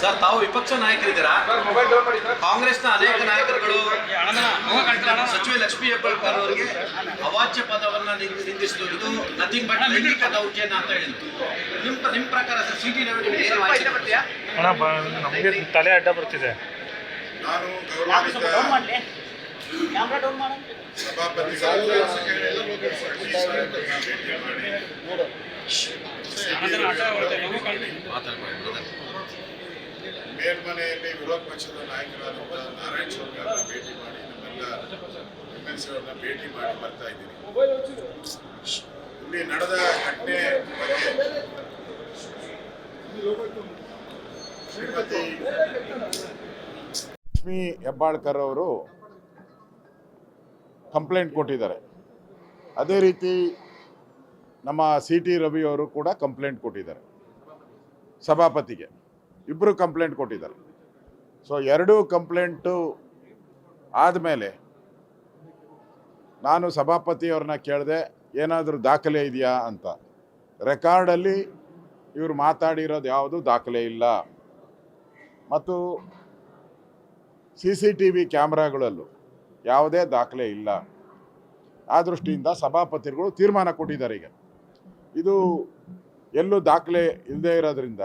Sir ತಾವು ವಿಪಕ್ಷ ನಾಯಕರಿದ್ದೀರಾ? ಕಾಂಗ್ರೆಸ್ನ ಅನೇಕ ನಾಯಕರುಗಳು ಸಚಿವ ಲಕ್ಷ್ಮೀ ಹೆಬ್ಬಾಳ್ಕರ್ ಅವರಿಗೆ ಅವಾಚ್ಯ ಪದವನ್ನ ನಿಂದಿಸಿತು ನಿಂದಿಸಿದ್ರು. ಇದು ನಥಿಂಗ್ ಬಟ್ ಲೈಂಗಿಕ ದೌರ್ಜನ್ಯ ಅಂತ ಹೇಳಿದ್ರು. ನಿಮ್ ನಿಮ್ ಪ್ರಕಾರ ಸರ್ ಸಿಟಿ ನಮಗೆ ತಲೆ ಅಡ್ಡ ಬರ್ತಿದೆ. ನಾನು ಮೇಲ್ಮನೆಯಲ್ಲಿ ವಿರೋಧ ಪಕ್ಷದ ನಾಯಕರಾದಂತಹ ನಾರಾಯಣ ಸ್ವಾಮಿ ಅವರನ್ನ ಭೇಟಿ ಮಾಡಿ ನಮ್ಮೆಲ್ಲ ಎಂ ಎಲ್ ಸಿ ಅವರನ್ನ ಭೇಟಿ ಮಾಡಿ ಬರ್ತಾ ಇದ್ದೀನಿ ಇಲ್ಲಿ ನಡೆದ ಘಟನೆ ಬಗ್ಗೆ ಶ್ರೀಮತಿ ಲಕ್ಷ್ಮಿ ಹೆಬ್ಬಾಳ್ಕರ್ ಅವರು ಕಂಪ್ಲೇಂಟ್ ಕೊಟ್ಟಿದ್ದಾರೆ. ಅದೇ ರೀತಿ ನಮ್ಮ ಸಿ ಟಿ ರವಿ ಅವರು ಕೂಡ ಕಂಪ್ಲೇಂಟ್ ಕೊಟ್ಟಿದ್ದಾರೆ ಸಭಾಪತಿಗೆ. ಇಬ್ಬರು ಕಂಪ್ಲೇಂಟ್ ಕೊಟ್ಟಿದ್ದಾರೆ. ಸೊ ಎರಡೂ ಕಂಪ್ಲೇಂಟು ಆದಮೇಲೆ ನಾನು ಸಭಾಪತಿಯವ್ರನ್ನ ಕೇಳಿದೆ, ಏನಾದರೂ ದಾಖಲೆ ಇದೆಯಾ ಅಂತ. ರೆಕಾರ್ಡಲ್ಲಿ ಇವರು ಮಾತಾಡಿರೋದು ಯಾವುದು ದಾಖಲೆ ಇಲ್ಲ. ಮತ್ತು ಸಿ ಸಿ ಟಿ ವಿ ಕ್ಯಾಮ್ರಾಗಳಲ್ಲೂ ಯಾವುದೇ ದಾಖಲೆ ಇಲ್ಲ. ಆ ದೃಷ್ಟಿಯಿಂದ ಸಭಾಪತಿಗಳು ತೀರ್ಮಾನ ಕೊಟ್ಟಿದ್ದಾರೆ ಈಗ. ಇದು ಎಲ್ಲೂ ದಾಖಲೆ ಇಲ್ಲದೆ ಇರೋದ್ರಿಂದ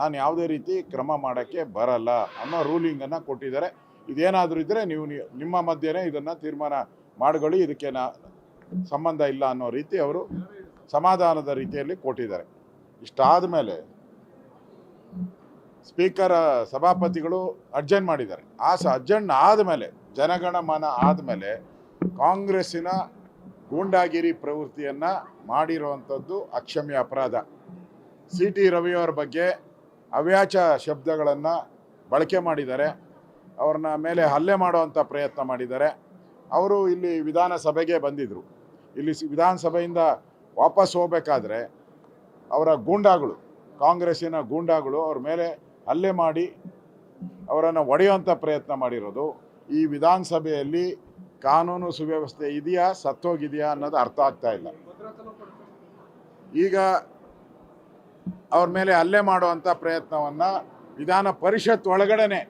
ನಾನು ಯಾವುದೇ ರೀತಿ ಕ್ರಮ ಮಾಡೋಕ್ಕೆ ಬರಲ್ಲ ಅನ್ನೋ ರೂಲಿಂಗನ್ನು ಕೊಟ್ಟಿದ್ದಾರೆ. ಇದೇನಾದರೂ ಇದ್ದರೆ ನೀವು ನಿಮ್ಮ ಮಧ್ಯೆನೇ ಇದನ್ನು ತೀರ್ಮಾನ ಮಾಡ್ಕೊಳ್ಳಿ. ಇದಕ್ಕೆ ಸಂಬಂಧ ಇಲ್ಲ ಅನ್ನೋ ರೀತಿ ಅವರು ಸಮಾಧಾನದ ರೀತಿಯಲ್ಲಿ ಕೊಟ್ಟಿದ್ದಾರೆ. ಇಷ್ಟಾದ ಮೇಲೆ ಸ್ಪೀಕರ್, ಸಭಾಪತಿಗಳು ಅರ್ಜೆಂಟ್ ಮಾಡಿದ್ದಾರೆ. ಆ ಸ ಅರ್ಜೆಂಟ್ ಆದಮೇಲೆ ಜನಗಣಮನ ಆದಮೇಲೆ ಕಾಂಗ್ರೆಸ್ಸಿನ ಗೂಂಡಾಗಿರಿ ಪ್ರವೃತ್ತಿಯನ್ನು ಮಾಡಿರುವಂಥದ್ದು ಅಕ್ಷಮ್ಯ ಅಪರಾಧ. ಸಿ ಟಿ ರವಿಯವರ ಬಗ್ಗೆ ಅವ್ಯಾಚ ಶಬ್ದಗಳನ್ನು ಬಳಕೆ ಮಾಡಿದ್ದಾರೆ. ಅವ್ರನ್ನ ಮೇಲೆ ಹಲ್ಲೆ ಮಾಡುವಂಥ ಪ್ರಯತ್ನ ಮಾಡಿದ್ದಾರೆ. ಅವರು ಇಲ್ಲಿ ವಿಧಾನಸಭೆಗೆ ಬಂದಿದ್ದರು ಇಲ್ಲಿ ವಿಧಾನಸಭೆಯಿಂದ ವಾಪಸ್ ಹೋಗಬೇಕಾದ್ರೆ ಅವರ ಗೂಂಡಾಗಳು, ಕಾಂಗ್ರೆಸ್ಸಿನ ಗೂಂಡಾಗಳು ಅವ್ರ ಮೇಲೆ ಹಲ್ಲೆ ಮಾಡಿ ಅವರನ್ನು ಒಡೆಯುವಂಥ ಪ್ರಯತ್ನ ಮಾಡಿರೋದು. ಈ ವಿಧಾನಸಭೆಯಲ್ಲಿ ಕಾನೂನು ಸುವ್ಯವಸ್ಥೆ ಇದೆಯಾ, ಸತ್ತೋಗಿದೆಯಾ ಅನ್ನೋದು ಅರ್ಥ ಆಗ್ತಾ ಇಲ್ಲ. ಈಗ ಅವ್ರ ಮೇಲೆ ಹಲ್ಲೆ ಮಾಡುವಂಥ ಪ್ರಯತ್ನವನ್ನು ವಿಧಾನ ಪರಿಷತ್ ಒಳಗಡೆನೆ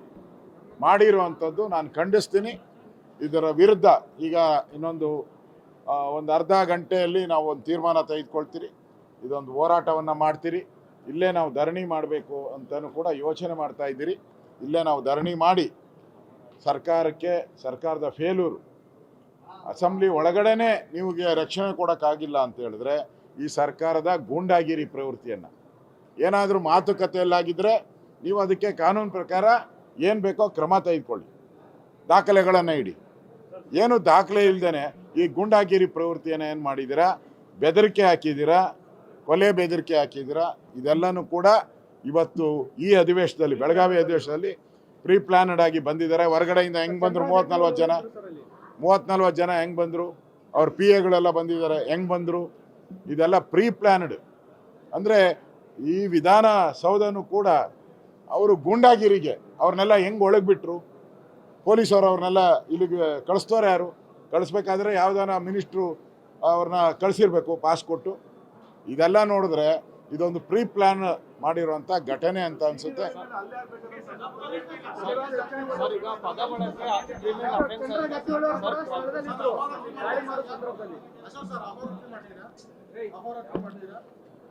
ಮಾಡಿರುವಂಥದ್ದು ನಾನು ಖಂಡಿಸ್ತೀನಿ. ಇದರ ವಿರುದ್ಧ ಈಗ ಇನ್ನೊಂದು ಒಂದು ಅರ್ಧ ಗಂಟೆಯಲ್ಲಿ ನಾವು ಒಂದು ತೀರ್ಮಾನ ತೆಗೆದುಕೊಳ್ತೀರಿ. ಇದೊಂದು ಹೋರಾಟವನ್ನು ಮಾಡ್ತೀರಿ. ಇಲ್ಲೇ ನಾವು ಧರಣಿ ಮಾಡಬೇಕು ಅಂತಲೂ ಕೂಡ ಯೋಚನೆ ಮಾಡ್ತಾ ಇದ್ದೀರಿ. ಇಲ್ಲೇ ನಾವು ಧರಣಿ ಮಾಡಿ ಸರ್ಕಾರಕ್ಕೆ, ಸರ್ಕಾರದ ಫೇಲೂರು, ಅಸೆಂಬ್ಲಿ ಒಳಗಡೆನೆ ನಿಮಗೆ ರಕ್ಷಣೆ ಕೊಡೋಕ್ಕಾಗಿಲ್ಲ ಅಂತ ಹೇಳಿದ್ರೆ ಈ ಸರ್ಕಾರದ ಗೂಂಡಾಗಿರಿ ಪ್ರವೃತ್ತಿಯನ್ನು. ಏನಾದರೂ ಮಾತುಕತೆಯಲ್ಲಾಗಿದ್ದರೆ ನೀವು ಅದಕ್ಕೆ ಕಾನೂನು ಪ್ರಕಾರ ಏನು ಬೇಕೋ ಕ್ರಮ ತೆಗೆದುಕೊಳ್ಳಿ. ದಾಖಲೆಗಳನ್ನು ಇಡಿ. ಏನು ದಾಖಲೆ ಇಲ್ಲದೇ ಈ ಗುಂಡಾಗಿರಿ ಪ್ರವೃತ್ತಿಯನ್ನು ಏನು ಮಾಡಿದ್ದೀರಾ ಬೆದರಿಕೆ ಹಾಕಿದ್ದೀರಾ ಕೊಲೆ ಬೆದರಿಕೆ ಹಾಕಿದ್ದೀರಾ ಇದೆಲ್ಲನೂ ಕೂಡ ಇವತ್ತು ಈ ಅಧಿವೇಶನದಲ್ಲಿ, ಬೆಳಗಾವಿ ಅಧಿವೇಶನದಲ್ಲಿ ಪ್ರೀ ಪ್ಲಾನಡ್ ಆಗಿ ಬಂದಿದ್ದಾರೆ. ಹೊರಗಡೆಯಿಂದ ಹೆಂಗೆ ಬಂದರು? ಮೂವತ್ತು ನಲ್ವತ್ತು ಜನ. ಮೂವತ್ತು ನಲ್ವತ್ತು ಜನ ಹೆಂಗೆ ಬಂದರು? ಅವ್ರ ಪಿ ಎಗಳೆಲ್ಲ ಬಂದಿದ್ದಾರೆ. ಹೆಂಗೆ ಬಂದರು? ಇದೆಲ್ಲ ಪ್ರೀ ಪ್ಲಾನಡ್ ಅಂದರೆ ಈ ವಿಧಾನ ಸೌಧನೂ ಕೂಡ ಅವರು ಗೂಂಡಾಗಿರಿಗೆ ಅವ್ರನ್ನೆಲ್ಲ ಹೆಂಗೆ ಒಳಗೆ ಬಿಟ್ರು ಪೊಲೀಸರು ಅವ್ರನ್ನೆಲ್ಲ ಇಲ್ಲಿಗೆ ಕಳಿಸ್ತವ್ರು ಯಾರು ಕಳಿಸ್ಬೇಕಾದ್ರೆ ಯಾವ್ದಾನ ಮಿನಿಸ್ಟ್ರು ಅವ್ರನ್ನ ಕಳಿಸಿರ್ಬೇಕು ಪಾಸ್ ಕೊಟ್ಟು ಇದೆಲ್ಲ ನೋಡಿದ್ರೆ ಇದೊಂದು ಪ್ರೀ ಪ್ಲಾನ್ ಮಾಡಿರುವಂಥ ಘಟನೆ ಅಂತ ಅನ್ಸುತ್ತೆ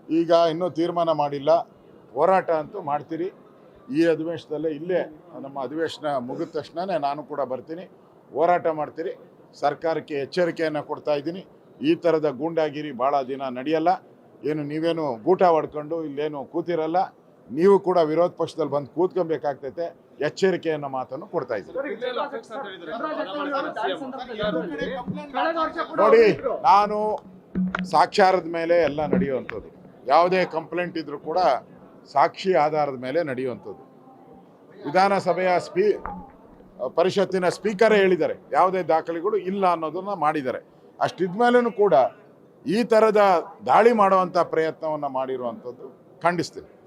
ಈಗ ಇನ್ನೂ ತೀರ್ಮಾನ ಮಾಡಿಲ್ಲ. ಹೋರಾಟ ಅಂತೂ ಮಾಡ್ತೀರಿ. ಈ ಅಧಿವೇಶನದಲ್ಲೇ ಇಲ್ಲೇ ನಮ್ಮ ಅಧಿವೇಶನ ಮುಗಿದ ತಕ್ಷಣನೇ ನಾನು ಕೂಡ ಬರ್ತೀನಿ. ಹೋರಾಟ ಮಾಡ್ತೀರಿ. ಸರ್ಕಾರಕ್ಕೆ ಎಚ್ಚರಿಕೆಯನ್ನು ಕೊಡ್ತಾ ಇದ್ದೀನಿ. ಈ ಥರದ ಗೂಂಡಾಗಿರಿ ಭಾಳ ದಿನ ನಡೆಯಲ್ಲ. ಏನು ನೀವೇನು ಗೂಟ ಹೊಡ್ಕೊಂಡು ಇಲ್ಲೇನು ಕೂತಿರಲ್ಲ. ನೀವು ಕೂಡ ವಿರೋಧ ಪಕ್ಷದಲ್ಲಿ ಬಂದು ಕೂತ್ಕೊಬೇಕಾಗ್ತೈತೆ. ಎಚ್ಚರಿಕೆಯನ್ನು ಮಾತನ್ನು ಕೊಡ್ತಾ ಇದ್ದೀನಿ. ನೋಡಿ ನಾನು ಸಾಕ್ಷಾರದ ಮೇಲೆ ಎಲ್ಲ ನಡೆಯುವಂಥದ್ದು. ಯಾವುದೇ ಕಂಪ್ಲೇಂಟ್ ಇದ್ರೂ ಕೂಡ ಸಾಕ್ಷಿ ಆಧಾರದ ಮೇಲೆ ನಡೆಯುವಂಥದ್ದು. ವಿಧಾನಸಭೆಯ ಸ್ಪೀ, ಪರಿಷತ್ತಿನ ಸ್ಪೀಕರೇ ಹೇಳಿದ್ದಾರೆ, ಯಾವುದೇ ದಾಖಲೆಗಳು ಇಲ್ಲ ಅನ್ನೋದನ್ನು ಮಾಡಿದ್ದಾರೆ. ಅಷ್ಟಿದ್ಮೇಲೂ ಕೂಡ ಈ ಥರದ ದಾಳಿ ಮಾಡುವಂಥ ಪ್ರಯತ್ನವನ್ನು ಮಾಡಿರುವಂಥದ್ದು ಖಂಡಿಸ್ತೀನಿ.